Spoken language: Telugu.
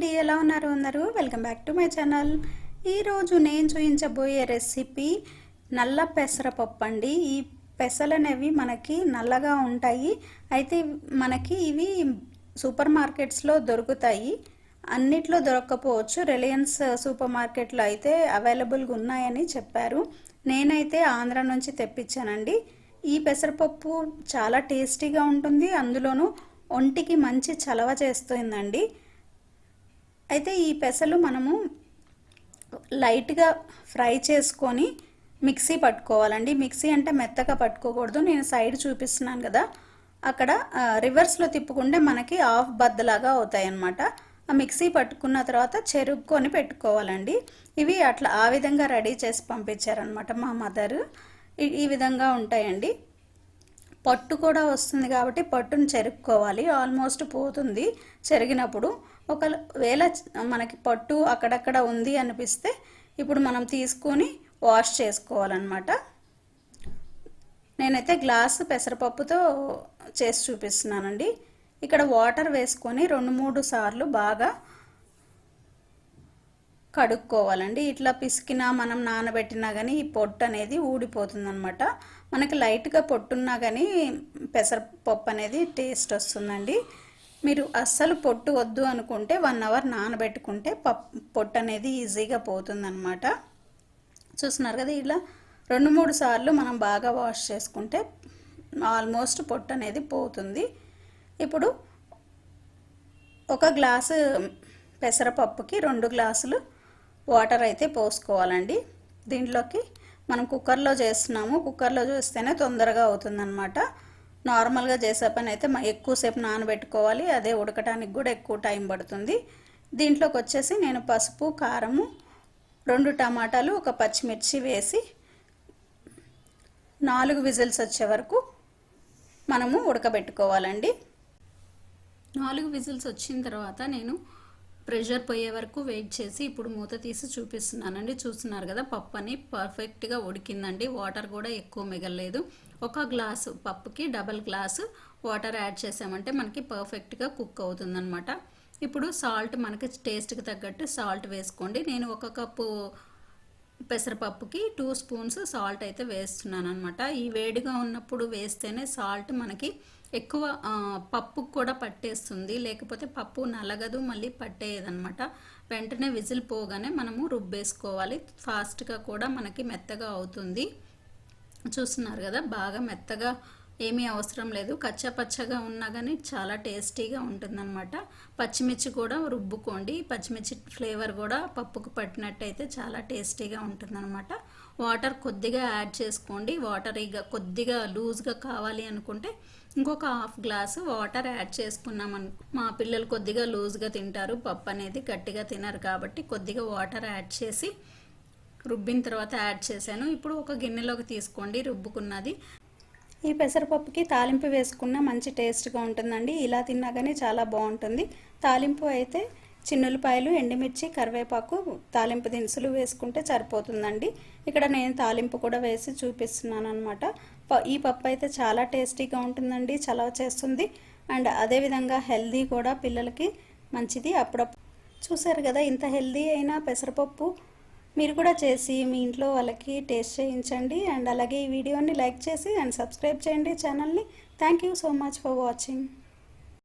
అండి ఎలా ఉన్నారు? అందరూ? Welcome back to my channel. ఈరోజు నేను చూపించబోయే రెసిపీ నల్ల పెసరపప్పు అండి. ఈ పెసలు అనేవి మనకి నల్లగా ఉంటాయి. అయితే మనకి ఇవి సూపర్ మార్కెట్స్లో దొరుకుతాయి. అన్నిట్లో దొరకకపోవచ్చు. రిలయన్స్ సూపర్ మార్కెట్లో అయితే అవైలబుల్గా ఉన్నాయని చెప్పారు. నేనైతే ఆంధ్ర నుంచి తెప్పించానండి. ఈ పెసరపప్పు చాలా టేస్టీగా ఉంటుంది. అందులోనూ ఒంటికి మంచి చలవ చేస్తుందండి. అయితే ఈ పెసలు మనము లైట్గా ఫ్రై చేసుకొని మిక్సీ పట్టుకోవాలండి. మిక్సీ అంటే మెత్తగా పట్టుకోకూడదు. నేను సైడ్ చూపిస్తున్నాను కదా. అక్కడ రివర్స్లో తిప్పుకుంటే మనకి ఆఫ్ బద్దలాగా అవుతాయి అన్నమాట ఆ మిక్సీ పట్టుకున్న తర్వాత చెరుక్కొని పెట్టుకోవాలండి. ఇవి అట్లా ఆ విధంగా రెడీ చేసి పంపించారనమాట మా మదర్. ఈ విధంగా ఉంటాయండి. పట్టు కూడా వస్తుంది కాబట్టి పట్టును చెరుక్కోవాలి ఆల్మోస్ట్ పోతుంది. చెరిగినప్పుడు ఒకవేళ మనకి పట్టు అక్కడక్కడ ఉంది అనిపిస్తే ఇప్పుడు మనం తీసుకొని వాష్ చేసుకోవాలన్నమాట. నేనైతే గ్లాస్ పెసరపప్పుతో చేసి చూపిస్తున్నానండి. ఇక్కడ వాటర్ వేసుకొని రెండు మూడు సార్లు బాగా కడుక్కోవాలండి. ఇట్లా పిసికినా మనం నానబెట్టినా కానీ ఈ పొట్టు అనేది ఊడిపోతుందనమాట. మనకి లైట్గా పొట్టున్నా కానీ పెసరపప్పు అనేది టేస్ట్ వస్తుందండి. మీరు అస్సలు పొట్టు వద్దు అనుకుంటే వన్ అవర్ నానబెట్టుకుంటే పప్పు పొట్టు అనేది ఈజీగా పోతుందన్నమాట చూస్తున్నారు కదా ఇలా రెండు మూడు సార్లు మనం బాగా వాష్ చేసుకుంటే ఆల్మోస్ట్ పొట్టు అనేది పోతుంది. ఇప్పుడు ఒక గ్లాసు పెసరపప్పుకి రెండు గ్లాసులు వాటర్ అయితే పోసుకోవాలండి. దీంట్లోకి మనం కుక్కర్లో చేస్తున్నాము. కుక్కర్లో చేస్తేనే తొందరగా అవుతుందన్నమాట. నార్మల్గా చేసే పని అయితే ఎక్కువసేపు నానబెట్టుకోవాలి. అదే ఉడకటానికి కూడా ఎక్కువ టైం పడుతుంది. దీంట్లోకి వచ్చేసి నేను పసుపు కారము రెండు టమాటాలు ఒక పచ్చిమిర్చి వేసి నాలుగు విజిల్స్ వచ్చే వరకు మనము ఉడకబెట్టుకోవాలండి. నాలుగు విజిల్స్ వచ్చిన తర్వాత నేను ప్రెషర్ పోయే వరకు వెయిట్ చేసి ఇప్పుడు మూత తీసి చూపిస్తున్నానండి. చూస్తున్నారు కదా పప్పు అని పర్ఫెక్ట్గా ఉడికిందండి. వాటర్ కూడా ఎక్కువ మిగలలేదు. ఒక గ్లాసు పప్పుకి డబల్ గ్లాసు వాటర్ యాడ్ చేసామంటే మనకి పర్ఫెక్ట్గా కుక్ అవుతుందన్నమాట. ఇప్పుడు సాల్ట్ మనకి టేస్ట్కి తగ్గట్టు సాల్ట్ వేసుకోండి. నేను ఒక కప్పు పెసరపప్పుకి టూ స్పూన్స్ సాల్ట్ అయితే వేస్తున్నాను అనమాట ఈ వేడిగా ఉన్నప్పుడు వేస్తేనే సాల్ట్ మనకి ఎక్కువ పప్పు కూడా పట్టేస్తుంది. లేకపోతే పప్పు నలగదు మళ్ళీ పట్టేయదనమాట వెంటనే విజిల్ పోగానే మనము రుబ్బేసుకోవాలి. ఫాస్ట్గా కూడా మనకి మెత్తగా అవుతుంది. చూస్తున్నారు కదా బాగా మెత్తగా ఏమీ అవసరం లేదు. కచ్చపచ్చగా ఉన్నా కానీ చాలా టేస్టీగా ఉంటుందన్నమాట. పచ్చిమిర్చి కూడా రుబ్బుకోండి. పచ్చిమిర్చి ఫ్లేవర్ కూడా పప్పుకు పట్టినట్టయితే చాలా టేస్టీగా ఉంటుందన్నమాట. వాటర్ కొద్దిగా యాడ్ చేసుకోండి. వాటర్ ఇక కొద్దిగా లూజ్గా కావాలి అనుకుంటే ఇంకొక హాఫ్ గ్లాసు వాటర్ యాడ్ చేసుకున్నాం మా పిల్లలు కొద్దిగా లూజ్గా తింటారు. పప్పు అనేది గట్టిగా తినరు కాబట్టి కొద్దిగా వాటర్ యాడ్ చేసి రుబ్బిన తర్వాత యాడ్ చేశాను. ఇప్పుడు ఒక గిన్నెలోకి తీసుకోండి. రుబ్బుకున్నది. ఈ పెసరపప్పుకి తాలింపు వేసుకున్న మంచి టేస్ట్గా ఉంటుందండి. ఇలా తిన్నా కానీ చాలా బాగుంటుంది. తాలింపు అయితే చిన్నులపాయలు ఎండుమిర్చి కరివేపాకు తాలింపు దినుసులు వేసుకుంటే సరిపోతుందండి. ఇక్కడ నేను తాలింపు కూడా వేసి చూపిస్తున్నాను అనమాట ఈ పప్పు అయితే చాలా టేస్టీగా ఉంటుందండి చలవ చేస్తుంది. అండ్ అదేవిధంగా హెల్దీ కూడా పిల్లలకి మంచిది అప్పుడప్పుడు చూసారు కదా ఇంత హెల్దీ అయిన పెసరపప్పు మీరు కూడా చేసి మీ ఇంట్లో వాళ్ళకి టేస్ట్ చేయించండి. అండ్ అలాగే ఈ వీడియోని లైక్ చేసి అండ్ సబ్స్క్రైబ్ చేయండి ఛానల్ని. Thank you so much for watching.